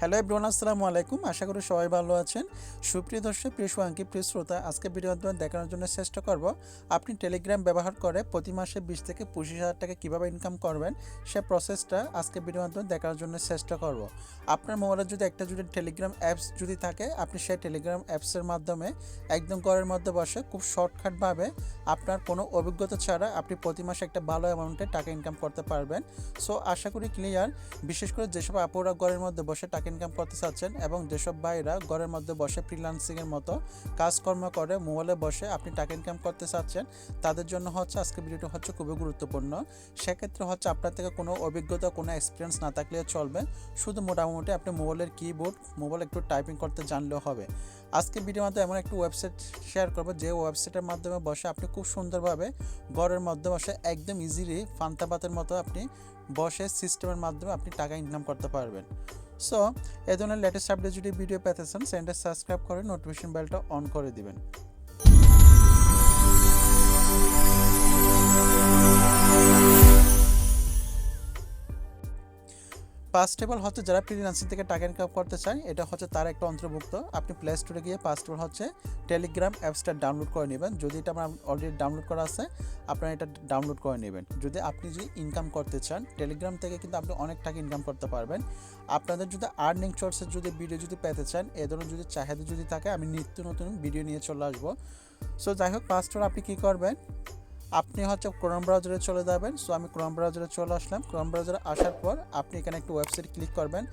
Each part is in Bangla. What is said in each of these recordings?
হ্যালো এভরিওয়ান, আসসালামু আলাইকুম। আশা করি সবাই ভালো আছেন। সুপ্রিয় দর্শক, প্রিয় সুয়াঙ্কি প্রিয় শ্রোতা, আজকে ভিডিও দেখানোর জন্য চেষ্টা করব আপনি টেলিগ্রাম ব্যবহার করে প্রতি মাসে বিশ থেকে পঁচিশ হাজার টাকা কীভাবে ইনকাম করবেন, সে প্রসেসটা আজকে ভিডিও মাধ্যমে দেখানোর জন্য চেষ্টা করব। আপনার মোবাইলে যদি একটা যদি টেলিগ্রাম অ্যাপস যদি থাকে, আপনি সেই টেলিগ্রাম অ্যাপসের মাধ্যমে একদম ঘরের মধ্যে বসে খুব শর্টকাটভাবে আপনার কোনো অভিজ্ঞতা ছাড়া আপনি প্রতি মাসে একটা ভালো অ্যামাউন্টে টাকা ইনকাম করতে পারবেন। সো আশা করি ক্লিয়ার বিশেষ করে যেসব আপুরা ঘরের মধ্যে বসে টাকা ইনকাম করতে চাচ্ছেন এবং যেসব ভাইরা ঘরের মধ্যে বসে ফ্রিলান্সিংয়ের মতো কাজকর্ম করে মোবাইলে বসে আপনি টাকা ইনকাম করতে চাচ্ছেন, তাদের জন্য হচ্ছে আজকে ভিডিওটা হচ্ছে খুবই গুরুত্বপূর্ণ। সেক্ষেত্রে হচ্ছে আপনার থেকে কোনো অভিজ্ঞতা, কোনো এক্সপিরিয়েন্স না থাকলেও চলবে। শুধু মোটামুটি আপনি মোবাইলের কিবোর্ড মোবাইল একটু টাইপিং করতে জানলেও হবে। আজকে ভিডিওর মাধ্যমে এমন একটি ওয়েবসাইট শেয়ার করব, যে ওয়েবসাইটের মাধ্যমে বসে আপনি খুব সুন্দরভাবে ঘরের মধ্যে বসে একদম ইজিলি ফান্তাবাতের মতো আপনি বসে সিস্টেমের মাধ্যমে আপনি টাকা ইনকাম করতে পারবেন। সো এ ধরনের লেটেস্ট আপডেট যদি ভিডিও পেতে চান চ্যানেলটা সাবস্ক্রাইব করে নোটিফিকেশন বেলটা অন করে দিবেন। পাঁচ টেবল হচ্ছে যারা ফ্রিল্যান্সিং থেকে টাকা ইনকাম করতে চান এটা হচ্ছে তার একটা অন্তর্ভুক্ত। আপনি প্লে স্টোরে গিয়ে পাঁচ টেবল হচ্ছে টেলিগ্রাম অ্যাপসটা ডাউনলোড করে নেবেন। যদি এটা আমার অলরেডি ডাউনলোড করা আছে, আপনারা এটা ডাউনলোড করে নেবেন। যদি আপনি যদি ইনকাম করতে চান টেলিগ্রাম থেকে কিন্তু আপনি অনেক টাকা ইনকাম করতে পারবেন। আপনাদের যদি আর্নিং সোর্সের যদি ভিডিও যদি পেতে চান, এ ধরনের যদি চাহিদা যদি থাকে, আমি নিত্য নতুন ভিডিও নিয়ে চলে আসব। সো যাই হোক টেবল আপনি কী করবেন? আপনি হচ্ছে ক্রোম ব্রাউজারে চলে যাবেন। সো আমি ক্রোম ব্রাউজারে চলে আসলাম। ক্রোম ব্রাউজারে আসার পর আপনি এখানে একটু ওয়েবসাইট ক্লিক করবেন।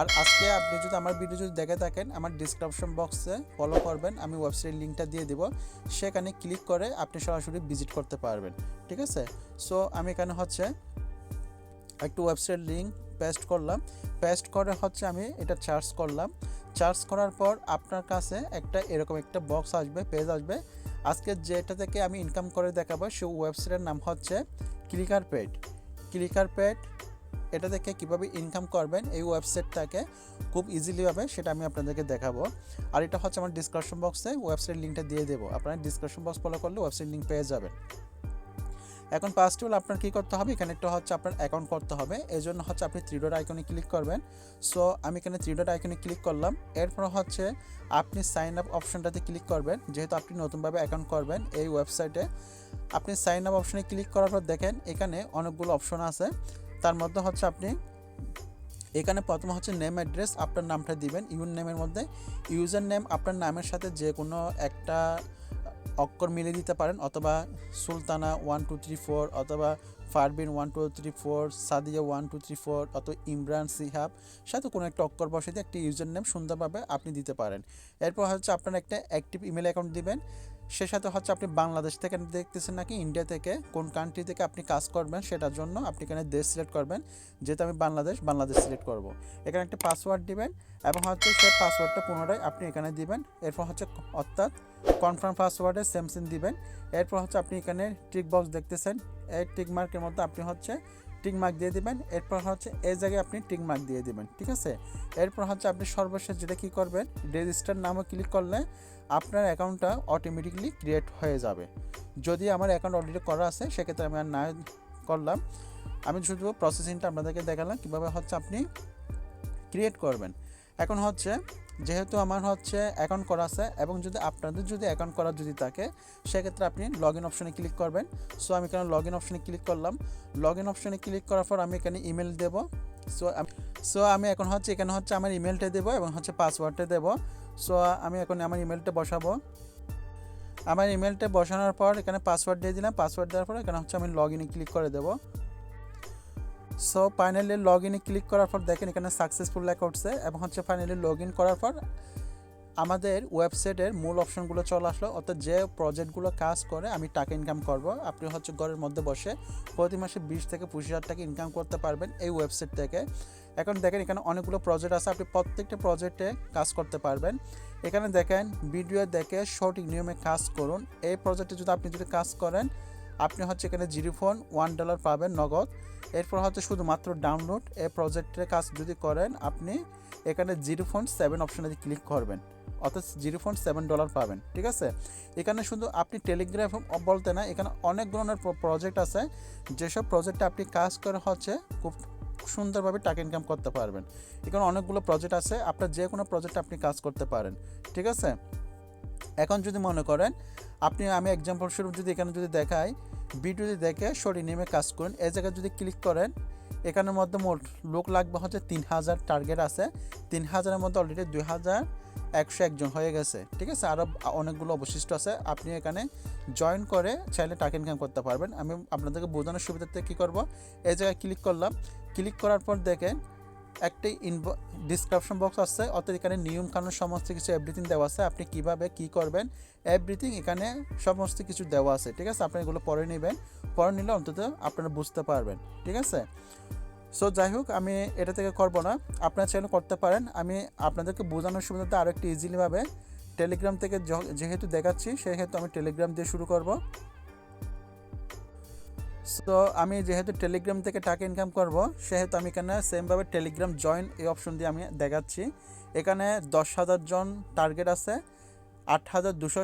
আর আজকে আপনি যদি আমার ভিডিও যদি দেখে থাকেন, আমার ডিসক্রিপশন বক্সে ফলো করবেন, আমি ওয়েবসাইট লিঙ্কটা দিয়ে দেবো। সেখানে ক্লিক করে আপনি সরাসরি ভিজিট করতে পারবেন। ঠিক আছে? সো আমি এখানে হচ্ছে একটু ওয়েবসাইট লিঙ্ক পেস্ট করলাম। পেস্ট করে হচ্ছে আমি এটা চার্জ করলাম। চার্জ করার পর আপনার কাছে একটা এরকম একটা বক্স আসবে পেজ আসবে। আজকে যেটা থেকে আমি ইনকাম করে দেখাবো, সে ওয়েবসাইটের নাম হচ্ছে ক্লিকার পেড ক্লিকার পেড এটা থেকে কীভাবে ইনকাম করবেন, এই ওয়েবসাইটটাকে খুব ইজিলি ইজিলিভাবে সেটা আমি আপনাদেরকে দেখাবো। আর এটা হচ্ছে আমার ডিসক্রিপশন বক্সে ওয়েবসাইট লিঙ্কটা দিয়ে দেবো। আপনারা ডিসক্রিপশন বক্স ফলো করলে ওয়েবসাইট লিঙ্ক পেয়ে যাবেন। এখন অল আপনার কী করতে হবে? এখানে একটা হচ্ছে আপনার অ্যাকাউন্ট করতে হবে। এই জন্য হচ্ছে আপনি থ্রি ডট আইকনে ক্লিক করবেন। সো আমি এখানে থ্রি ডট আইকনে ক্লিক করলাম। এরপর হচ্ছে আপনি সাইন আপ অপশনটাতে ক্লিক করবেন। যেহেতু আপনি নতুনভাবে অ্যাকাউন্ট করবেন এই ওয়েবসাইটে আপনি সাইন আপ অপশনে ক্লিক করার পর দেখেন, এখানে অনেকগুলো অপশন আছে। তার মধ্যে হচ্ছে আপনি এখানে প্রথমে হচ্ছে নেম অ্যাড্রেস আপনার নামটা দিবেন। ইউন নেমের মধ্যে ইউজার নেম আপনার নামের সাথে যে কোনো একটা অক্ষর মিলে দিতে পারেন, অথবা Sultana one two three four অথবা Farbin one two three four Sadia one two three four অথবা ইমরান সিহাব, সাথে কোনো একটা অক্ষর বসে দিয়ে একটি ইউজার নেম সুন্দরভাবে আপনি দিতে পারেন। এরপর হচ্ছে আপনার একটা অ্যাক্টিভ ইমেল অ্যাকাউন্ট দিবেন, সে সাথে হচ্ছে আপনি বাংলাদেশ থেকে দেখতেছেন নাকি ইন্ডিয়া থেকে, কোন কান্ট্রি থেকে আপনি কাজ করবেন সেটার জন্য আপনি এখানে দেশ সিলেক্ট করবেন, যেহেতু আমি বাংলাদেশ বাংলাদেশ সিলেক্ট করব। এখানে একটা পাসওয়ার্ড দিবেন, এবং হচ্ছে সেই পাসওয়ার্ডটা পুনরায় আপনি এখানে দিবেন, এরপর হচ্ছে অর্থাৎ কনফার্ম পাসওয়ার্ডে সেম সিম দিবেন। এরপর হচ্ছে আপনি এখানে টিক বক্স দেখতেছেন। এই টিক মার্কের মধ্যে আপনি হচ্ছে টিক মার্ক দিয়ে দিবেন। এরপর হচ্ছে এই জায়গায় আপনি টিক মার্ক দিয়ে দিবেন, ঠিক আছে? এরপর হচ্ছে আপনি সর্বশেষ যেটা কী করবেন রেজিস্টার নামে ক্লিক করলে আপনার অ্যাকাউন্টটা অটোমেটিকলি ক্রিয়েট হয়ে যাবে। যদি আমার অ্যাকাউন্ট অলরেডি করা আছে, সেক্ষেত্রে আমি আর না করলাম। আমি শুধু প্রসেসিংটা আপনাদেরকে দেখালাম কীভাবে হচ্ছে আপনি ক্রিয়েট করবেন। এখন হচ্ছে যেহেতু আমার হচ্ছে অ্যাকাউন্ট করা আছে এবং যদি আপনাদের যদি অ্যাকাউন্ট করা যদি থাকে, সেক্ষেত্রে আপনি লগ ইন অপশনে ক্লিক করবেন। সো আমি এখানে লগ ইন অপশনে ক্লিক করলাম। লগ ইন অপশনে ক্লিক করার পর আমি এখানে ইমেল দেবো। সো সো আমি এখন হচ্ছে, এখানে হচ্ছে আমার ইমেলটা দেবো এবং হচ্ছে পাসওয়ার্ডটা দেবো। সো আমি এখন আমার ইমেলটা বসাবো। আমার ইমেলটা বসানোর পর এখানে পাসওয়ার্ড দিয়ে দিলাম। পাসওয়ার্ড দেওয়ার পর এখানে হচ্ছে আমি লগ ইনে ক্লিক করে দেবো। সো ফাইনালি লগ ইনে ক্লিক করার পর দেখেন এখানে সাকসেসফুল লেখা উঠছে এবং হচ্ছে ফাইনালি লগ ইন করার পর আমাদের ওয়েবসাইটের মূল অপশনগুলো চলে আসলো। অর্থাৎ যে প্রজেক্টগুলো কাজ করে, আমি টাকা ইনকাম করব। আপনি হচ্ছে ঘরের মধ্যে বসে প্রতি মাসে বিশ থেকে পঁচিশ হাজার টাকা ইনকাম করতে পারবেন এই ওয়েবসাইট থেকে। এখন দেখেন এখানে অনেকগুলো প্রজেক্ট আছে। আপনি প্রত্যেকটা প্রজেক্টে কাজ করতে পারবেন। এখানে দেখেন ভিডিও দেখে সঠিক নিয়মে কাজ করুন। এই প্রজেক্টে যদি আপনি যদি কাজ করেন, আপনি হচ্ছে এখানে জিরো ফোন ওয়ান ডলার পাবেন নগদ। এরপর হচ্ছে শুধুমাত্র ডাউনলোড এই প্রজেক্টের কাজ যদি করেন, আপনি এখানে জিরো ফোন সেভেন অপশনে ক্লিক করবেন। অর্থাৎ জিরো পয়েন্ট সেভেন ডলার পাবেন, ঠিক আছে? এখানে শুধু আপনি টেলিগ্রাফ বলতে না, এখানে অনেক ধরনের প্রজেক্ট আছে। যেসব প্রজেক্টে আপনি কাজ করে হচ্ছে খুব সুন্দরভাবে টাকা ইনকাম করতে পারবেন। এখানে অনেকগুলো প্রজেক্ট আছে, আপনার যে কোনো প্রজেক্টে আপনি কাজ করতে পারেন, ঠিক আছে? এখন যদি মনে করেন, আপনি আমি এক্সাম্পল স্বরূপ যদি এখানে যদি দেখাই ভিডিও যদি দেখে সরিয়ে নেমে কাজ করুন। এই জায়গায় যদি ক্লিক করেন, এখানের মধ্যে মোট লোক লাগবে হচ্ছে তিন হাজার টার্গেট আছে। তিন হাজারের মধ্যে অলরেডি দুই হাজার একশো একজন হয়ে গেছে। ঠিক আছে? আরও অনেকগুলো অবশিষ্ট আছে। আপনি এখানে জয়েন করে চাইলে টাকা ইনকাম করতে পারবেন। আমি আপনাদেরকে বোঝানোর সুবিধাতে কী করব? এই জায়গায় ক্লিক করলাম। ক্লিক করার পর দেখেন একটি ইনব ডিসক্রিপশন বক্স আছে, অর্থাৎ এখানে নিয়ম কানুন সমস্ত কিছু এভরিথিং দেওয়া আছে, আপনি কীভাবে কি করবেন এভরিথিং এখানে সমস্ত কিছু দেওয়া আছে, ঠিক আছে? আপনি এগুলো পরে নেবেন পরে নিলে অন্তত আপনারা বুঝতে পারবেন, ঠিক আছে? সো যাই হোক, আমি এটা থেকে করব না। আপনারা চাইলে করতে পারেন। আমি আপনাদেরকে বোঝানোর সুবিধাতে আরও একটু ইজিলিভাবে টেলিগ্রাম থেকে যেহেতু দেখাচ্ছি, সেহেতু আমি টেলিগ্রাম দিয়ে শুরু করব। সো আমি যেহেতু টেলিগ্রাম থেকে টাকা ইনকাম করব, সেহেতু আমি এখানে সেমভাবে টেলিগ্রাম জয়েন এই অপশন দিয়ে আমি দেখাচ্ছি। এখানে দশ হাজার জন টার্গেট আছে, আট হাজার দুশো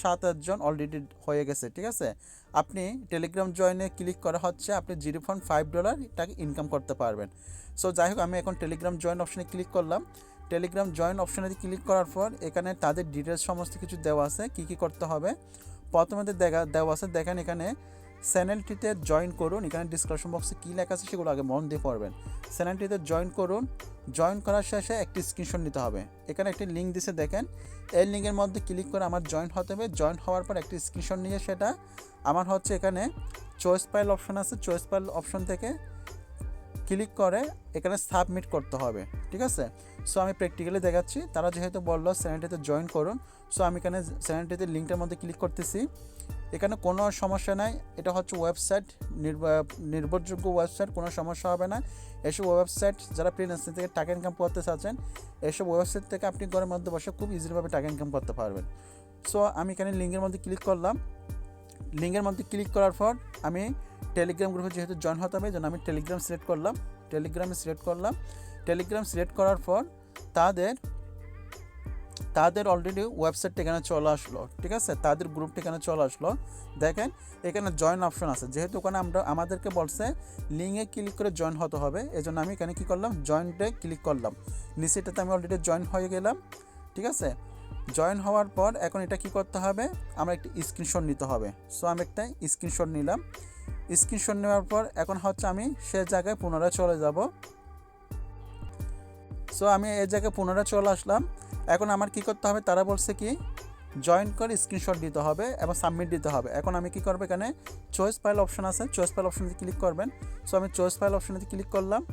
সাত জন অলরেডি হয়ে গেছে, ঠিক আছে? আপনি টেলিগ্রাম জয়েনে ক্লিক করা হচ্ছে, আপনি জিরো পয়েন্ট ফাইভ ডলার টাকা ইনকাম করতে পারবেন। সো যাই হোক, আমি এখন টেলিগ্রাম জয়েন অপশনে ক্লিক করলাম। টেলিগ্রাম জয়েন অপশনে ক্লিক করার পর, এখানে তাদের ডিটেলস সমস্ত কিছু দেওয়া আছে, কী কী করতে হবে? প্রথমে দেখা, দেওয়া আছে, দেখেন এখানে চ্যানেলটিতে জয়েন করুন। এখানে ডিসক্রিপশন বক্সে কী লেখা আছে সেগুলো আগে মন দিয়ে পড়বেন। চ্যানেলটিতে জয়েন করুন। জয়েন করার শেষে একটি স্ক্রিনশট নিতে হবে। এখানে একটি লিঙ্ক দিছে দেখেন। এই লিঙ্কের মধ্যে ক্লিক করে আমার জয়েন হতে হবে। জয়েন হওয়ার পর একটি স্ক্রিনশট নিয়ে সেটা। আমার হচ্ছে এখানে চয়েস পাইল অপশন আছে। চয়েস পাইল অপশন থেকে ক্লিক করে এখানে সাবমিট করতে হবে, ঠিক আছে? সো আমি প্র্যাকটিক্যালি দেখাচ্ছি। তারা যেহেতু বলল চ্যানেলটিতে জয়েন করুন সো আমি এখানে চ্যানেলটিতে লিঙ্কটার মধ্যে ক্লিক করতেছি। এখানে কোনো সমস্যা নাই, এটা হচ্ছে ওয়েবসাইট নির্ভরযোগ্য ওয়েবসাইট কোনো সমস্যা হবে না। এসব ওয়েবসাইট যারা ফ্রিল্যান্সিং থেকে টাকা ইনকাম করতে চাচ্ছেন, এসব ওয়েবসাইট থেকে আপনি ঘরের মধ্যে বসে খুব ইজিলিভাবে টাকা ইনকাম করতে পারবেন। সো আমি এখানে লিঙ্কের মধ্যে ক্লিক করলাম। লিঙ্কের মধ্যে ক্লিক করার পর আমি টেলিগ্রাম গ্রুপে যেহেতু জয়েন হতে হবে যেন আমি টেলিগ্রাম সিলেক্ট করলাম। টেলিগ্রামে সিলেক্ট করলাম। টেলিগ্রাম সিলেক্ট করার পর তাদের তাদের অলরেডি ওয়েবসাইটটা এখানে চলে আসলো, ঠিক আছে? তাদের গ্রুপটা এখানে চলে আসলো। দেখেন, এখানে জয়েন অপশন আছে। যেহেতু ওখানে আমরা, আমাদেরকে বলছে লিঙ্কে ক্লিক করে জয়েন হতে হবে এই জন্য আমি এখানে কী করলাম? জয়েন্টে ক্লিক করলাম। নিচেটাতে আমি অলরেডি জয়েন হয়ে গেলাম, ঠিক আছে? জয়েন হওয়ার পর এখন এটা কি করতে হবে? আমরা একটি স্ক্রিনশট নিতে হবে। সো আমি একটা স্ক্রিনশট নিলাম। স্ক্রিনশট নেওয়ার পর এখন হচ্ছে আমি সে জায়গায় পুনরায় চলে যাব। সো আমি এই জায়গায় পুনরায় চলে আসলাম। এখন আমার কি করতে হবে? তারা বলছে কি জয়েন করে স্ক্রিনশট দিতে হবে এবং সাবমিট দিতে হবে। এখন আমি কি করব এখানে? চয়েস ফাইল অপশন আছে। চয়েস ফাইল অপশনে ক্লিক করবেন। সো আমি চয়েস ফাইল অপশনে ক্লিক করলাম।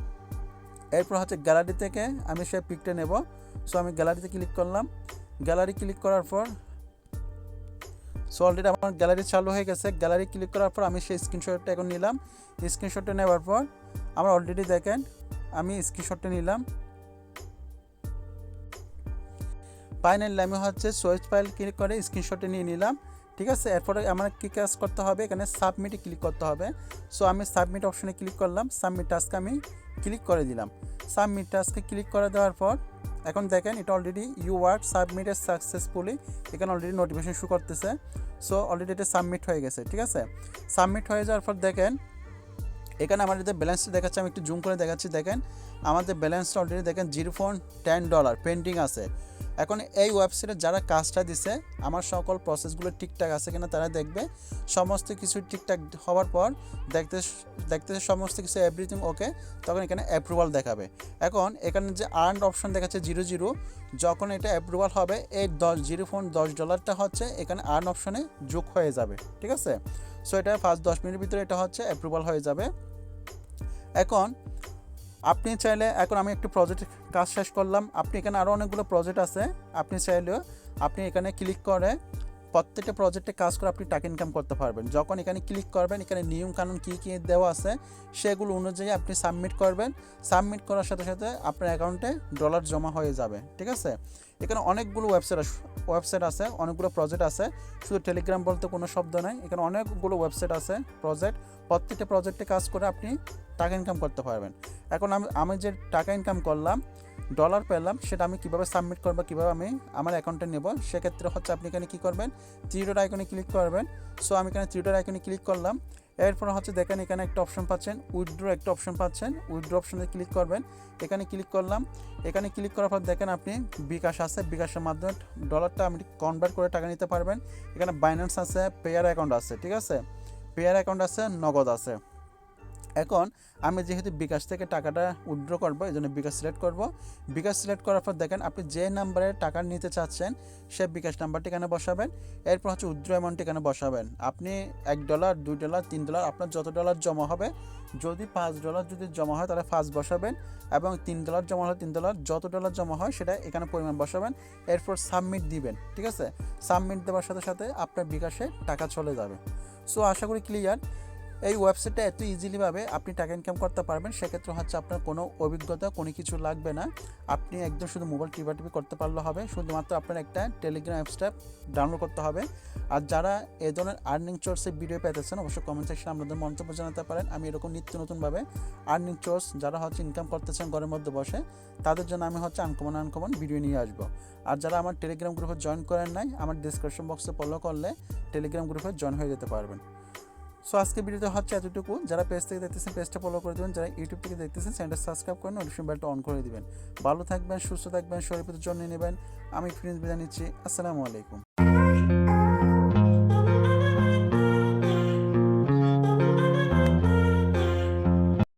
এরপর হচ্ছে গ্যালারি থেকে আমি সে পিকটা নেব। সো আমি গ্যালারিতে ক্লিক করলাম। গ্যালারি ক্লিক করার পর সো অলরেডি আমার গ্যালারি চালু হয়ে গেছে। গ্যালারি ক্লিক করার পর আমি সেই স্ক্রিনশটটা এখন নিলাম। স্ক্রিনশটটা নেওয়ার পর আমার অলরেডি দেখেন, আমি স্ক্রিনশটটা নিলাম। ফাইনালি আমি হচ্ছে সোয়েজ ফাইল ক্লিক করে স্ক্রিনশটে নিয়ে নিলাম। ঠিক আছে? এরপরে আমার কী কাজ করতে হবে? এখানে সাবমিটে ক্লিক করতে হবে। সো আমি সাবমিট অপশনে ক্লিক করলাম। সাবমিট টাস্কে আমি ক্লিক করে দিলাম। সাবমিট টাস্কে ক্লিক করে দেওয়ার পর এখন দেখেন এটা already you work submitted successfully এখানে অলরেডি নোটিফিকেশন শু করতেছে। সো অলরেডি এটা সাবমিট হয়ে গেছে, ঠিক আছে? সাবমিট হয়ে যাওয়ার পর দেখেন, এখানে আমার যে ব্যালেন্সটা দেখাচ্ছে, আমি একটু জুম করে দেখাচ্ছি, দেখেন। আমাদের ব্যালেন্সটা অলরেডি দেখেন, zero point ten dollar pending আছে। এখন এই ওয়েবসাইটে যারা কাজটা দিছে, আমার সকল প্রসেসগুলো ঠিকঠাক আছে কিনা তারা দেখবে। সমস্ত কিছু ঠিকঠাক হওয়ার পর দেখতে দেখতে সমস্ত কিছু এভরিথিং ওকে তখন এখানে অ্যাপ্রুভাল দেখাবে। এখন এখানে যে আর্ন অপশন দেখাচ্ছে জিরো জিরো যখন এটা অ্যাপ্রুভাল হবে, এই দশ জিরো ফোন দশ ডলারটা হচ্ছে এখানে আর্ন অপশনে যোগ হয়ে যাবে, ঠিক আছে? সো এটা ফার্স্ট দশ মিনিটের ভিতরে এটা হচ্ছে অ্যাপ্রুভাল হয়ে যাবে। এখন আপনি চাইলে এখন আমি একটু প্রজেক্ট কাজ শেষ করলাম। আপনি এখানে আরও অনেকগুলো প্রজেক্ট আছে। আপনি চাইলেও আপনি এখানে ক্লিক করে প্রত্যেকটা প্রজেক্টে কাজ করে আপনি টাকা ইনকাম করতে পারবেন। যখন এখানে ক্লিক করবেন, এখানে নিয়ম কানুন কী কী দেওয়া আছে, সেগুলো অনুযায়ী আপনি সাবমিট করবেন। সাবমিট করার সাথে সাথে আপনার অ্যাকাউন্টে ডলার জমা হয়ে যাবে। ঠিক আছে? এখানে অনেকগুলো ওয়েবসাইট ওয়েবসাইট আছে, অনেকগুলো প্রজেক্ট আছে। শুধু টেলিগ্রাম বলতে কোনো শব্দ নাই। এখানে অনেকগুলো ওয়েবসাইট আছে প্রজেক্ট প্রত্যেকটা প্রজেক্টে কাজ করে আপনি টাকা ইনকাম করতে পারবেন। এখন আমি আমি যে টাকা ইনকাম করলাম ডলার পেলাম, সেটা আমি কীভাবে সাবমিট করব, কীভাবে আমি আমার অ্যাকাউন্টে নেব, সেক্ষেত্রে হচ্ছে আপনি এখানে কী করবেন থ্রি ডট আইকনে ক্লিক করবেন। সো আমি এখানে থ্রি ডট আইকনে ক্লিক করলাম, এরপর হচ্ছে দেখেন এখানে একটা অপশন পাচ্ছেন উইথড্র একটা অপশন পাচ্ছেন উইথড্র অপশনে ক্লিক করবেন। এখানে ক্লিক করলাম, এখানে ক্লিক করার পর দেখেন আপনি বিকাশ আছে, বিকাশের মাধ্যমে ডলারটা আপনি কনভার্ট করে টাকা নিতে পারবেন। এখানে বাইন্যান্স আছে পেয়ার অ্যাকাউন্ট আছে, ঠিক আছে? পেয়ার অ্যাকাউন্ট আছে, নগদ আছে। এখন আমি যেহেতু বিকাশ থেকে টাকাটা উইথড্র করব এই জন্য বিকাশ সিলেক্ট করব। বিকাশ সিলেক্ট করার পর দেখেন আপনি যে নাম্বারে টাকা নিতে চাচ্ছেন, সে বিকাশ নাম্বারটি এখানে বসাবেন। এরপর হচ্ছে উইথড্র অ্যামাউন্ট এখানে বসাবেন। আপনি এক ডলার দুই ডলার তিন ডলার আপনার যত ডলার জমা হবে, যদি পাঁচ ডলার যদি জমা হয়, তাহলে ফার্স্ট বসাবেন এবং তিন ডলার জমা হলে তিন ডলার যত ডলার জমা হয়, সেটা এখানে পরিমাণ বসাবেন। এরপর সাবমিট দিবেন, ঠিক আছে? সাবমিট দেওয়ার সাথে সাথে আপনার বিকাশে টাকা চলে যাবে। সো আশা করি ক্লিয়ার এই ওয়েবসাইটটা এত ইজিলিভাবে আপনি টাকা ইনকাম করতে পারবেন, সেক্ষেত্রে হচ্ছে আপনার কোনো অভিজ্ঞতা, কোনো কিছু লাগবে না। আপনি একদম শুধু মোবাইল টিপি করতে পারলে হবে, শুধুমাত্র আপনার একটা টেলিগ্রাম অ্যাপসটা ডাউনলোড করতে হবে। আর যারা এ ধরনের আর্নিং সোর্সের ভিডিও পেতেছেন, অবশ্যই কমেন্ট সেকশনে আপনাদের মন্তব্য জানাতে পারেন। আমি এরকম নিত্য নতুনভাবে আর্নিং সোর্স যারা হচ্ছে ইনকাম করতেছেন ঘরের মধ্যে বসে, তাদের জন্য আমি হচ্ছে আনকমন আনকমন ভিডিও নিয়ে আসব। আর যারা আমার টেলিগ্রাম গ্রুপে জয়েন করেন নাই, আমার ডিসক্রিপশন বক্সে ফলো করলে টেলিগ্রাম গ্রুপে জয়েন হয়ে যেতে পারবেন। সো আজকে ভিডিওতে হচ্ছে এতটুকু। যারা পেজ থেকে দেখতেছেন পেজটা ফলো করে দেবেন। যারা ইউটিউব থেকে দেখতেছেন চ্যানেলটা সাবস্ক্রাইব করে নোটিফিকেশন বেলটা অন করে দিবেন। ভালো থাকবেন, সুস্থ থাকবেন শরীর প্রতি যত্ন নেবেন। আমি ফ্রেন্ডস বিদায় নিচ্ছি। আসসালামু আলাইকুম।